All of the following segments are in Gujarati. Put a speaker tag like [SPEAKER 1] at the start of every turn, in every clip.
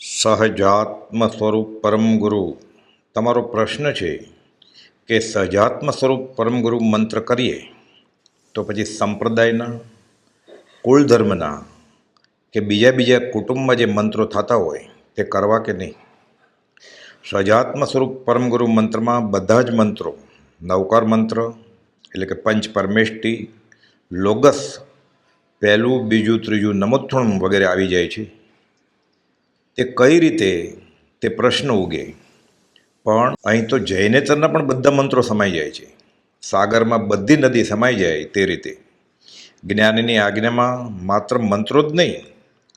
[SPEAKER 1] સહજાત્મ સ્વરૂપ પરમ ગુરુ. તમારો પ્રશ્ન છે કે સહજાત્મ સ્વરૂપ પરમ ગુરુ મંત્ર કરીએ તો પછી સંપ્રદાયના કુળ ધર્મના કે બીજા બીજા કુટુંબમાં જે મંત્રો થતા હોય તે કરવા કે નહીં? સહજાત્મ સ્વરૂપ પરમ ગુરુ મંત્રમાં બધા જ મંત્રો, નવકાર મંત્ર એટલે કે પંચ પરમેષ્ટી, લોગસ, પહેલું, બીજું, ત્રીજું, નમોત્થણમ વગેરે આવી જાય છે. તે કઈ રીતે તે પ્રશ્ન ઉગે. પણ અહીં તો જૈનેતરના પણ બધા મંત્રો સમાઈ જાય છે. સાગરમાં બધી નદી સમાઈ જાય તે રીતે. જ્ઞાનની આજ્ઞામાં માત્ર મંત્રો જ નહીં,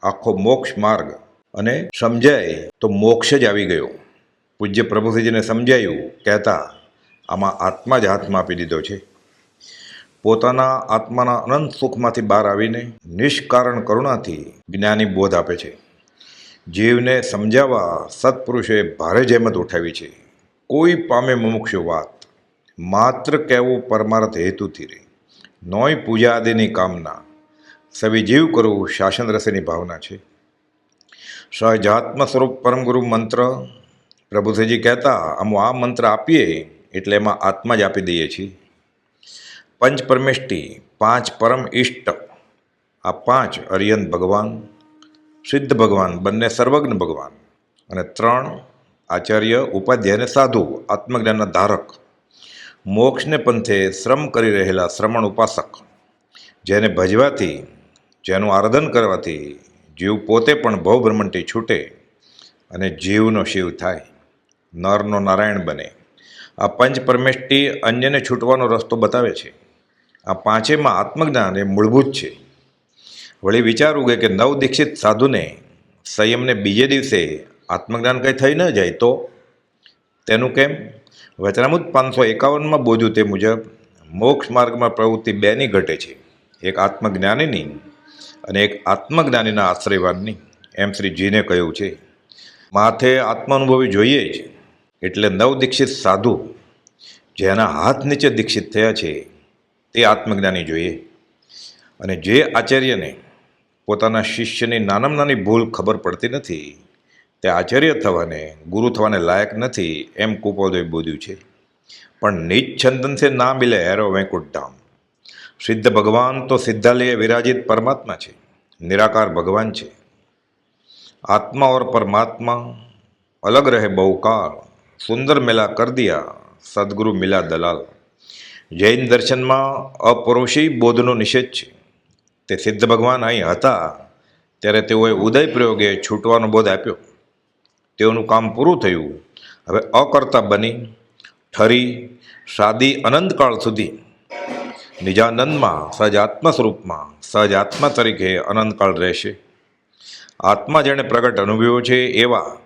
[SPEAKER 1] આખો મોક્ષ માર્ગ. અને સમજાય તો મોક્ષ જ આવી ગયો. પૂજ્ય પ્રભુજીને સમજાયું, કહેતા, આમાં આત્મા જ હાથમાં આપી દીધો છે. પોતાના આત્માના અનંત સુખમાંથી બહાર આવીને નિષ્કારણ કરુણાથી જ્ઞાની બોધ આપે છે. જીવને સમજાવવા સત્પુરુષે ભારે જહેમત ઉઠાવી છે. કોઈ પામે મુમુક્ષુ વાત. માત્ર કહેવું પરમાર્થ હેતુથી રે નોય પૂજા આદિની કામના. સવી જીવ કરવું શાસન રસેની ભાવના છે. સહજાત્મ સ્વરૂપ પરમગુરુ મંત્ર. પ્રભુસેજી કહેતા, અમુ આ મંત્ર આપીએ એટલે એમાં આત્મા જ આપી દઈએ છીએ. પંચ પરમેષ્ટી, પાંચ પરમ ઇષ્ટ આ પાંચ અરિયન ભગવાન. સિદ્ધ ભગવાન, બંને સર્વજ્ઞ ભગવાન. અને ત્રણ આચાર્ય, ઉપાધ્યાય અને સાધુ, આત્મજ્ઞાનના ધારક. મોક્ષને પંથે શ્રમ કરી રહેલા શ્રમણ ઉપાસક. જેને ભજવાથી, જેનું આરાધન કરવાથી જીવ પોતે પણ ભવભ્રમણથી છૂટે અને જીવનો શિવ થાય. નરનો નારાયણ બને. આ પંચ પરમેષ્ટિ અન્યને છૂટવાનો રસ્તો બતાવે છે. આ પાંચેમાં આત્મજ્ઞાન એ મૂળભૂત છે. વળી વિચારવું કે નવ દીક્ષિત સાધુને સંયમને બીજે દિવસે આત્મજ્ઞાન કંઈ થઈ ન જાય તો? તેનું કેમ? વચનામૃત પાંચસો એકાવનમાં બોધ્યું તે મુજબ, મોક્ષ માર્ગમાં પ્રવૃત્તિ બેની ઘટે છે. એક આત્મજ્ઞાનીની અને એક આત્મજ્ઞાનીના આશ્રયવાનની એમ શ્રીજીને કહ્યું છે. માથે આત્માનુભવી જોઈએ જ. એટલે નવ દીક્ષિત સાધુ જેના હાથ નીચે દીક્ષિત થયા છે, તે આત્મજ્ઞાની જોઈએ. અને જે આચાર્યને પોતાના શિષ્યની નાનામાં નાની ભૂલ ખબર પડતી નથી. તે આચાર્ય થવાને, ગુરુ થવાને લાયક નથી એમ કુપોદય બોધ્યું છે. પણ નિજ છંદન સે ના મિલે હેરો વૈકુંઠ ધામ. સિદ્ધ ભગવાન તો સિદ્ધાલય વિરાજિત પરમાત્મા છે. નિરાકાર ભગવાન છે. આત્મા ઓર પરમાત્મા અલગ રહે બહુકાળ. સુંદર મેલા કર દિયા, સદગુરુ મિલા દલાલ. જૈન દર્શનમાં અપરોષી બોધનો નિષેધ છે. તે સિદ્ધ ભગવાન અહીં હતા, ત્યારે તેઓએ ઉદય પ્રયોગે છૂટવાનો બોધ આપ્યો. તેઓનું કામ પૂરું થયું. હવે અકર્તા બની, ઠરી, સાદી અનંતકાળ સુધી નિજાનંદમાં સહજાત્મ સ્વરૂપમાં સહજાત્મા તરીકે અનંતકાળ રહેશે. આત્મા જેણે પ્રગટ અનુભવ્યો છે એવા,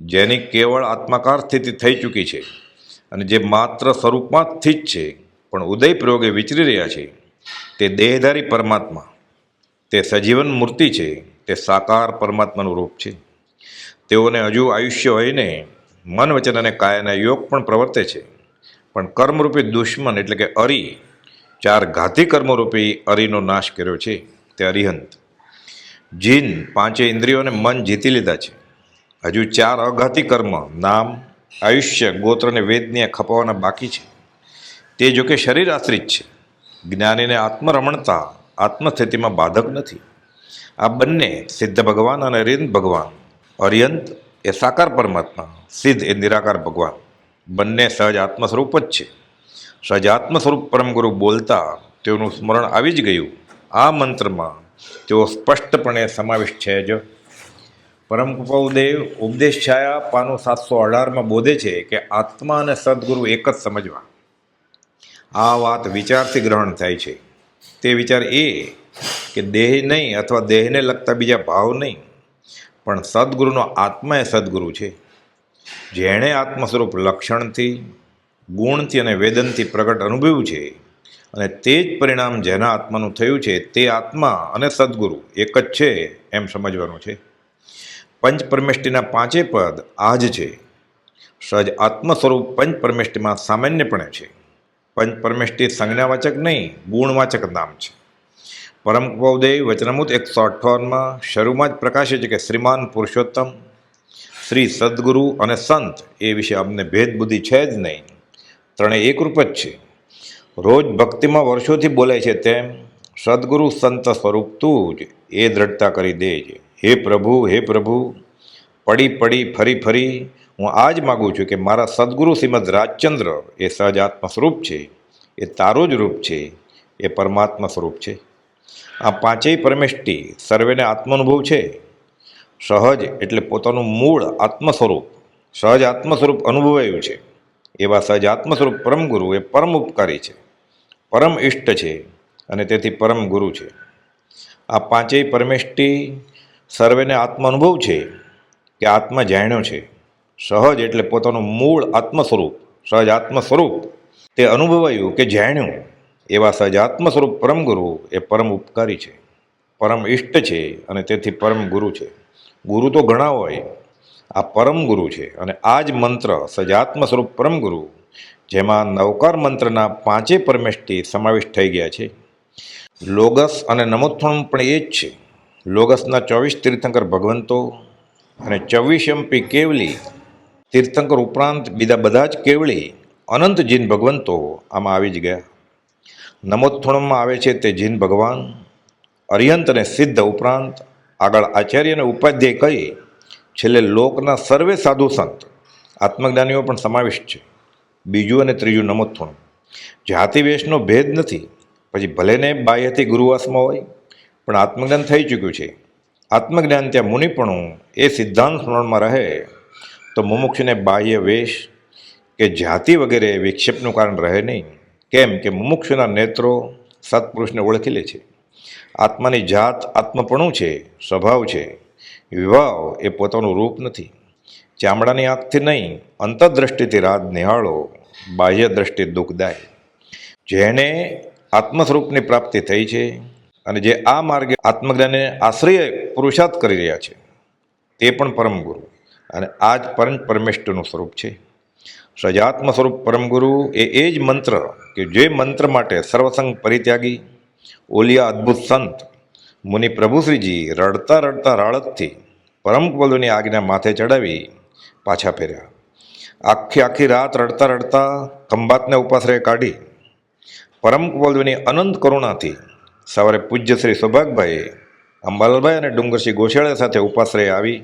[SPEAKER 1] જેની કેવળ આત્માકાર સ્થિતિ થઈ ચૂકી છે અને જે માત્ર સ્વરૂપમાંથી જ છે, પણ ઉદય પ્રયોગે વિચરી રહ્યા છે, તે દેહધારી પરમાત્મા. તે સજીવન મૂર્તિ છે, તે સાકાર પરમાત્માનું રૂપ છે. તેઓને હજુ આયુષ્ય હોઈને મન વચન અને કાયાના યોગ પણ પ્રવર્તે છે. પણ કર્મરૂપી દુશ્મન એટલે કે અરી, ચાર ઘાતી કર્મરૂપી અરીનો નાશ કર્યો છે, તે અરિહંત. જીન પાંચે ઇન્દ્રિયોને મન જીતી લીધા છે. હજુ ચાર અઘાતી કર્મ, નામ, આયુષ્ય, ગોત્ર અને વેદને ખપાવવાના બાકી છે. તે જોકે શરીર આશ્રિત છે. જ્ઞાનીને આત્મરમણતા આત્મસ્થિતિમાં બાધક નથી. આ બંને સિદ્ધ ભગવાન અને રિંદ ભગવાન, અરિયંત એ સાકાર પરમાત્મા, સિદ્ધ એ નિરાકાર ભગવાન. બંને સહજ આત્મ સ્વરૂપ જ છે. સહજ આત્મ સ્વરૂપ પરમગુરુ બોલતા તેઓનું સ્મરણ આવી જ ગયું. આ મંત્રમાં તેઓ સ્પષ્ટપણે સમાવિષ્ટ છે જ. પરમ કૃપાઉદેવ ઉપદેશ છાયા પાનો સાતસો અઢારમાં બોધે છે કે આત્મા અને સદગુરુ એક જ સમજવા. આ વાત વિચારથી ગ્રહણ થાય છે. તે વિચાર એ કે દેહ નહીં અથવા દેહને લગતા બીજા ભાવ નહીં, પણ સદગુરુનો આત્મા એ સદગુરુ છે. જેણે આત્મ સ્વરૂપ લક્ષણથી, ગુણથી અને વેદનથી પ્રગટ અનુભવ્યું છે અને તે જ પરિણામ જેના આત્માનું થયું છે તે આત્મા અને સદગુરુ એક જ છે એમ સમજવાનું છે. પંચ પરમેષ્ટિના પાંચે પદ આ જ છે. સહજ આત્મ સ્વરૂપ પંચ પરમેષ્ટિમાં સામાન્યપણે છે. પંચ પરમેષ્ટિ સંજ્ઞાવાચક નહીં, ગુણવાચક નામ છે. પરમ કૃપાઉદય વચનમૂત એકસો અઠ્ઠાવનમાં શરૂમાં જ પ્રકાશે છે કે શ્રીમાન પુરુષોત્તમ, શ્રી સદગુરુ અને સંત એ વિશે અમને ભેદબુદ્ધિ છે જ નહીં. ત્રણેય એકરૂપ જ છે. રોજ ભક્તિમાં વર્ષોથી બોલાય છે તેમ, સદગુરુ સંત સ્વરૂપ તું જ એ દ્રઢતા કરી દેજે. હે પ્રભુ હે પ્રભુ, પડી પડી ફરી ફરી હું આ જ માગું છું કે મારા સદગુરુ શ્રીમદ રાજચંદ્ર એ સહજ આત્મ સ્વરૂપ છે, એ તારો જ રૂપ છે, એ પરમાત્મા સ્વરૂપ છે. આ પાંચેય પરમેષ્ટિ સર્વેને આત્માનુભવ છે. સહજ એટલે પોતાનું મૂળ આત્મ સ્વરૂપ સહજ આત્મ સ્વરૂપ અનુભવાયું છે. એવા સહજ આત્મ સ્વરૂપ પરમ ગુરુ એ પરમ ઉપકારી છે. પરમ ઇષ્ટ છે અને તેથી પરમ ગુરુ છે. આ પાંચેય પરમેષ્ટિ સર્વેને આત્મ અનુભવ છે કે આત્મા જાણ્યો છે. સહજ એટલે પોતાનું મૂળ આત્મ સ્વરૂપ સહજ આત્મ સ્વરૂપ તે અનુભવાયું કે જાણ્યું, એવા સહજ આત્મ સ્વરૂપ પરમ ગુરુ એ પરમ ઉપકારી છે, પરમ ઇષ્ટ છે અને તેથી પરમ ગુરુ છે. ગુરુ તો ઘણા હોય, આ પરમ ગુરુ છે અને આ જ મંત્ર સજાત્મ સ્વરૂપ પરમ ગુરુ, જેમાં નવકાર મંત્રના પાંચે પરમેષ્ટિ સમાવિષ્ટ થઈ ગયા છે. લોગસ અને નમોત્થણમ પણ એ જ છે. લોગસના ચોવીસ તીર્થંકર ભગવંતો અને ચોવીસ એમપી કેવલી તીર્થંકર ઉપરાંત બીજા બધા જ કેવળી અનંત જીન ભગવંતો આમાં આવી જ ગયા. નમોત્થણમમાં આવે છે તે જીન ભગવાન અરિયંત અને સિદ્ધ ઉપરાંત આગળ આચાર્ય અને ઉપાધ્યાય કહી છેલ્લે લોકના સર્વે સાધુ સંત, આત્મજ્ઞાનીઓ પણ સમાવિષ્ટ છે. બીજું અને ત્રીજું નમોત્થુણ. જાતિવેશનો ભેદ નથી, પછી ભલેને બાહ્યથી ગુરુવાસમાં હોય, પણ આત્મજ્ઞાન થઈ ચૂક્યું છે. આત્મજ્ઞાન ત્યાં મુનિપણું એ સિદ્ધાંત સ્મરણમાં રહે તો મુમુક્ષને બાહ્ય વેશ કે જાતિ વગેરે વિક્ષેપનું કારણ રહે નહીં. કેમ કે મુમુક્ષુના નેત્રો સત્પુરુષને ઓળખી લે છે. આત્માની જાત આત્મપણું છે, સ્વભાવ છે. વિવાહ એ પોતાનું રૂપ નથી. ચામડાની આંખથી નહીં અંતરદ્રષ્ટિથી રાત નિહાળો, બાહ્ય દ્રષ્ટિ દુઃખદાય જેને આત્મસ્વરૂપની પ્રાપ્તિ થઈ છે અને જે આ માર્ગે આત્મજ્ઞાનને આશ્રય પુરુષાર્થ કરી રહ્યા છે, તે પણ પરમ ગુરુ. અને આ જ પરમ પરમેષ્ઠનું સ્વરૂપ છે. સજાત્મ સ્વરૂપ પરમ ગુરુ એ એ જ મંત્ર કે જે મંત્ર માટે સર્વસંગ પરિત્યાગી, ઓલિયા અદ્ભુત સંત, મુનિ પ્રભુશ્રીજી રડતા રડતા રાળતથી પરમ કવલોની આજ્ઞા માથે ચડાવી પાછા ફેર્યા. આખી આખી રાત રડતા રડતા ખંભાતને ઉપાશ્રય કાઢી પરમ કવલોની અનંત કરુણાથી સવારે પૂજ્ય શ્રી સૌભાગભાઈએ અંબાલાલભાઈ અને ડુંગરસિંહ ગોશાળા સાથે ઉપાશ્રય આવી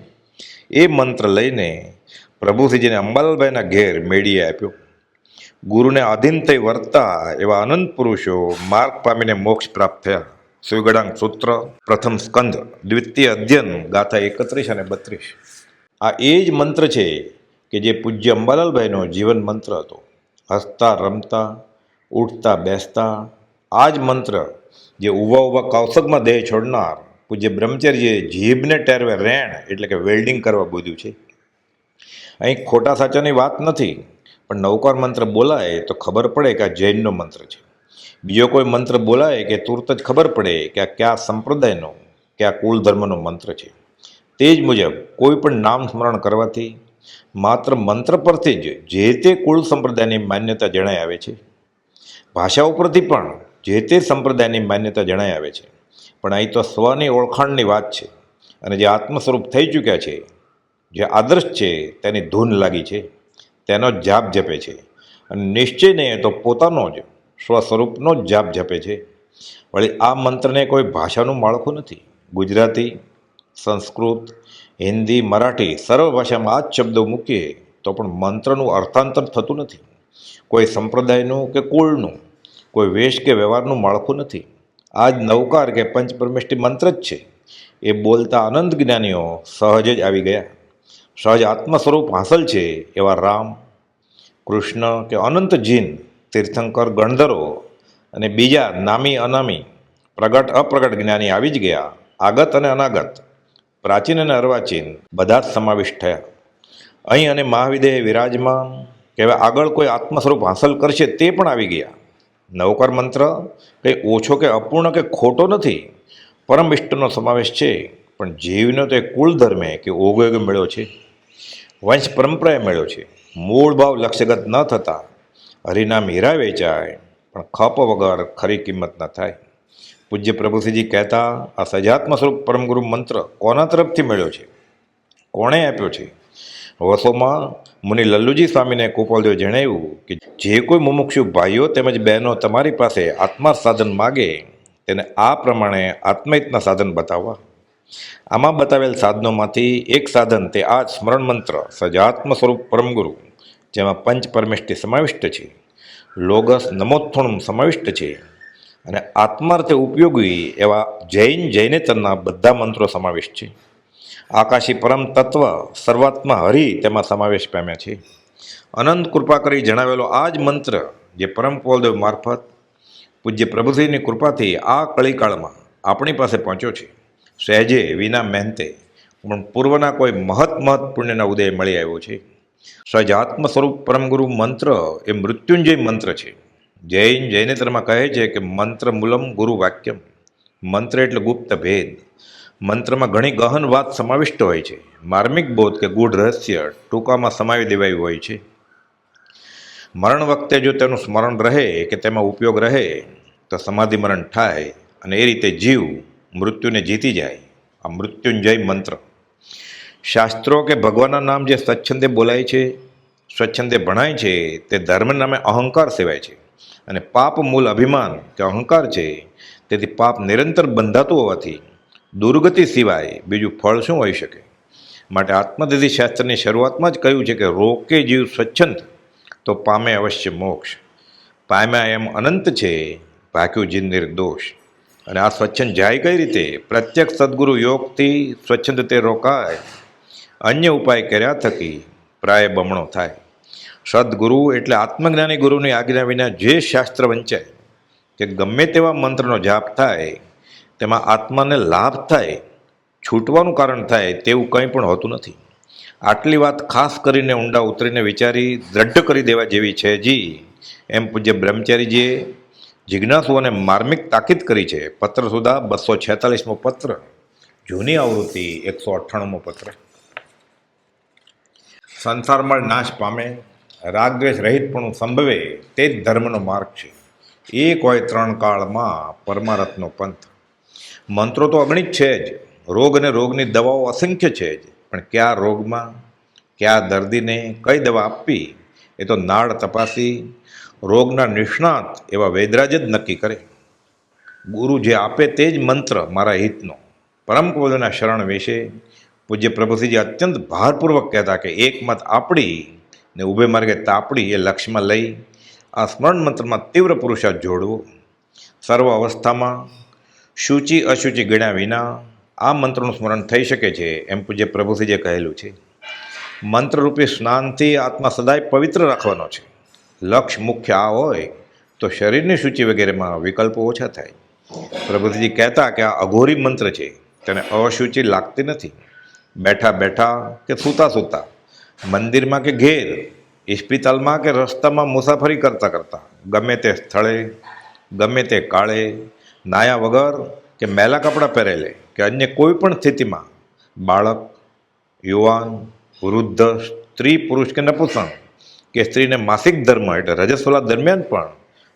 [SPEAKER 1] એ મંત્ર લઈને પ્રભુશ્રીજીને અંબાલાલભાઈના ઘેર મેળીએ આપ્યો. ગુરુને આધીન થઈ વર્તા એવા અનંત પુરુષો માર્ગ પામીને મોક્ષ પ્રાપ્ત થયા. સુગડાંગ સૂત્ર, પ્રથમ સ્કંદ, દ્વિતીય અધ્યયન, ગાથા એકત્રીસ અને બત્રીસ. આ એ જ મંત્ર છે કે જે પૂજ્ય અંબાલાલભાઈનો જીવન મંત્ર હતો. હસતા, રમતા, ઉઠતા, બેસતા, આ જ મંત્ર જે ઊભા ઊભા કૌશકમાં દેહ છોડનાર પૂજ્ય બ્રહ્મચર્યે જીભને ટેરવે રેણ, એટલે કે વેલ્ડિંગ કરવા બોધ્યું છે. અહીં ખોટા સાચાની વાત નથી, પણ નૌકાર મંત્ર બોલાય તો ખબર પડે કે આ જૈનનો મંત્ર છે. બીજો કોઈ મંત્ર બોલાય કે તુરત જ ખબર પડે કે આ કયા સંપ્રદાયનો કે આ કુલ ધર્મનો મંત્ર છે. તે જ મુજબ કોઈ પણ નામ સ્મરણ કરવાથી માત્ર મંત્ર પરથી જ જે તે કુળ સંપ્રદાયની માન્યતા જણાઈ આવે છે. ભાષા ઉપરથી પણ જે તે સંપ્રદાયની માન્યતા જણાઈ આવે છે. પણ અહીં તો સ્વની ઓળખાણની વાત છે. અને જે આત્મસ્વરૂપ થઈ ચૂક્યા છે, જે આદર્શ છે, તેની ધૂન લાગી છે, તેનો જાપ જપે છે. અને નિશ્ચય નહીં તો પોતાનો જ, સ્વસ્વરૂપનો જ જાપ જપે છે. વળી આ મંત્રને કોઈ ભાષાનું માળખું નથી. ગુજરાતી, સંસ્કૃત, હિન્દી, મરાઠી સર્વ ભાષામાં આ જ શબ્દો મૂકીએ તો પણ મંત્રનું અર્થાંતર થતું નથી. કોઈ સંપ્રદાયનું કે કુળનું, કોઈ વેશ કે વ્યવહારનું માળખું નથી. આ જ નવકાર કે પંચપરમેષ્ટિ મંત્ર જ છે. એ બોલતા અનંત જ્ઞાનીઓ સહજ જ આવી ગયા. સહજ આત્મ સ્વરૂપ હાંસલ છે એવા રામ, કૃષ્ણ કે અનંત જીન, તીર્થંકર, ગણધરો અને બીજા નામી અનામી, પ્રગટ અપ્રગટ જ્ઞાની આવી જ ગયા. આગત અને અનાગત, પ્રાચીન અને અર્વાચીન બધા જ સમાવિષ્ટ થયા. અહીં અને મહાવિદેહ વિરાજમાન કે હવે આગળ કોઈ આત્મ સ્વરૂપ હાંસલ કરશે તે પણ આવી ગયા. નવકાર મંત્ર કંઈ ઓછો કે અપૂર્ણ કે ખોટો નથી. પરમ ઇષ્ટનો સમાવેશ છે. પણ જીવનો તે કુલ ધર્મે કે ઓગયોગ મેળ્યો છે. વંશ પરંપરાએ મેળ્યો છે. મૂળ ભાવ લક્ષ્યગત ન થતાં. હરિનામ હીરા વેચાય. પણ ખપ વગર ખરી કિંમત ન થાય. પૂજ્ય પ્રભુશ્રીજી કહેતા, આ સજાત્મ સ્વરૂપ પરમગુરુ મંત્ર કોના તરફથી મળ્યો છે? કોણે આપ્યો છે? વર્ષોમાં મુનિ લલ્લુજી સ્વામીને ગોપાલદેવ જણાવ્યું કે જે કોઈ મુમુક્ષુ ભાઈઓ તેમજ બહેનો તમારી પાસે આત્મા સાધન માગે, તેને આ પ્રમાણે આત્મહિતના સાધન બતાવવા. આમાં બતાવેલ સાધનોમાંથી એક સાધન તે આ સ્મરણ મંત્ર સજાત્મ સ્વરૂપ પરમગુરુ, જેમાં પંચ પરમેષ્ટિ સમાવિષ્ટ છે. લોગસ નમોત્થુણમ સમાવિષ્ટ છે. અને આત્માર્થે ઉપયોગી એવા જૈન જૈનેતરના બધા મંત્રો સમાવિષ્ટ છે. આકાશી પરમ તત્વ સર્વાત્મા હરિ તેમાં સમાવેશ પામ્યા છે. અનંત કૃપા કરી જણાવેલો આ જ મંત્ર જે પરમ કુલદેવ મારફત પૂજ્ય પ્રભુશ્રીની કૃપાથી આ કળીકાળમાં આપણી પાસે પહોંચ્યો છે. સહેજે વિના મહેનતે પણ પૂર્વના કોઈ મહત મહત પુણ્યના ઉદય મળી આવ્યો છે. સજાત્મ સ્વરૂપ પરમગુરુ મંત્ર એ મૃત્યુંજય મંત્ર છે. જૈન જૈનેતરમાં કહે છે કે મંત્ર મૂલમ ગુરુ વાક્યમ. મંત્ર એટલે ગુપ્ત ભેદ. મંત્રમાં ઘણી ગહન વાત સમાવિષ્ટ હોય છે. માર્મિક બોધ કે ગૂઢ રહસ્ય ટૂંકામાં સમાવી દેવાયું હોય છે. મરણ વખતે જો તેનું સ્મરણ રહે કે તેમાં ઉપયોગ રહે, તો સમાધિ મરણ થાય અને એ રીતે જીવ મૃત્યુને જીતી જાય. આ મૃત્યુંજય મંત્ર. શાસ્ત્રો કે ભગવાનના નામ જે સ્વચ્છંદે બોલાય છે, સ્વચ્છંદે ભણાય છે, તે ધર્મ નામે અહંકાર સેવાય છે. અને પાપ મૂળ અભિમાન કે અહંકાર છે, તેથી પાપ નિરંતર બંધાતું હોવાથી દુર્ગતિ સિવાય બીજું ફળ શું હોઈ શકે? માટે આત્મદિધિ શાસ્ત્રની શરૂઆતમાં જ કહ્યું છે કે રોકે જીવ સ્વચ્છંદ, તો પામે અવશ્ય મોક્ષ. પામ્યા એમ અનંત છે, ભાગ્યું જીન નિર્દોષ. અને આ સ્વચ્છંદ જાય કઈ રીતે? પ્રત્યક્ષ સદગુરુ યોગથી સ્વચ્છંદ તે રોકાય. અન્ય ઉપાય કર્યા થકી પ્રાય બમણો થાય. સદગુરુ એટલે આત્મજ્ઞાની ગુરુની આજ્ઞા વિના જે શાસ્ત્ર વંચાય, કે ગમે તેવા મંત્રનો જાપ થાય તેમાં આત્માને લાભ થાય, છૂટવાનું કારણ થાય તેવું કંઈ પણ હોતું નથી. આટલી વાત ખાસ કરીને ઊંડા ઉતરીને વિચારી દ્રઢ કરી દેવા જેવી છે જી. એમ પૂજ્ય બ્રહ્મચારીજીએ જિજ્ઞાસુઓને માર્મિક તાકીદ કરી છે. પત્ર સુધા બસો છેતાલીસમો પત્ર, જૂની આવૃત્તિ એકસો અઠ્ઠાણુંમો પત્ર. સંસારમાં નાશ પામે, રાગદ્વેષ રહિતપણું સંભવે તે જ ધર્મનો માર્ગ છે. એક હોય ત્રણ કાળમાં પરમારથનો પંથ. મંત્રો તો અગણિત છે જ. રોગ અને રોગની દવાઓ અસંખ્ય છે જ. પણ કયા રોગમાં, કયા દર્દીને કઈ દવા આપવી, એ તો નાળ તપાસી, રોગના નિષ્ણાત એવા વૈદરાજ જ નક્કી કરે. ગુરુ જે આપે તે જ મંત્ર મારા હિતનો. પરમ કુલના શરણ વિશે. પૂજ્ય પ્રભુસિંહજી અત્યંત ભારપૂર્વક કહેતા કે એક મત આપણી ને ઊભે માર્ગે તાપડી એ લક્ષ્યમાં લઈ, આ સ્મરણ મંત્રમાં તીવ્ર પુરુષાર્થ જોડવો. સર્વ અવસ્થામાં શુચિ અશુચિ ગણ્યા વિના આ મંત્રનું સ્મરણ થઈ શકે છે એમ પૂજ્ય પ્રભુજીએ કહેલું છે. મંત્રરૂપી સ્નાનથી આત્મા સદાય પવિત્ર રાખવાનો છે. લક્ષ્ય મુખ્ય આ હોય તો શરીરની સૂચિ વગેરેમાં વિકલ્પો ઓછા થાય. પ્રભુજી કહેતા કે આ અઘોરી મંત્ર છે. તેને અશુચિ લાગતી નથી. બેઠા બેઠા કે સૂતા સૂતા, મંદિરમાં કે ઘેર ઇસ્પિતાલમાં કે રસ્તામાં મુસાફરી કરતાં કરતાં, ગમે તે સ્થળે, ગમે તે કાળે નાયા વગર કે મેલા કપડાં પહેરેલે કે અન્ય કોઈ પણ સ્થિતિમાં બાળક, યુવાન, વૃદ્ધ, સ્ત્રી, પુરુષ કે નપુસણ કે સ્ત્રીને માસિક ધર્મ એટલે રજસ્વલા દરમિયાન પણ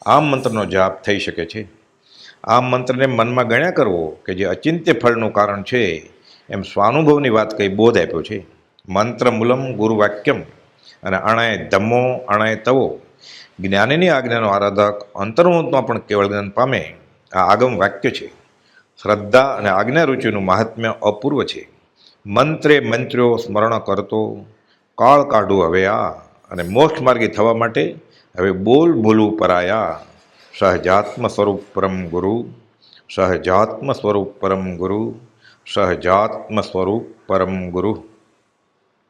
[SPEAKER 1] આ મંત્રનો જાપ થઈ શકે છે. આ મંત્રને મનમાં ગણ્યા કરવો કે જે અચિંત્ય ફળનું કારણ છે, એમ સ્વાનુભવની વાત કહી બોધ આપ્યો છે. મંત્ર મૂલમ ગુરુ વાક્યમ અને અણાય ધમ્મો, અણાય તવો. જ્ઞાનીની આજ્ઞાનો આરાધક અંતર્મુતમાં પણ કેવળ જ્ઞાન પામે આ આગમ વાક્ય છે. શ્રદ્ધા અને આજ્ઞા રુચિનું મહાત્મ્ય અપૂર્વ છે. મંત્રે મંત્રો સ્મરણ કરતો, કાળ કાઢું હવે આ અને મોક્ષ માર્ગી થવા માટે હવે બોલ બોલવું પરાયા. સહજાત્મ સ્વરૂપ પરમ ગુરુ, સહજાત્મ સ્વરૂપ પરમ ગુરુ, સહજાત્મ સ્વરૂપ પરમ ગુરુ.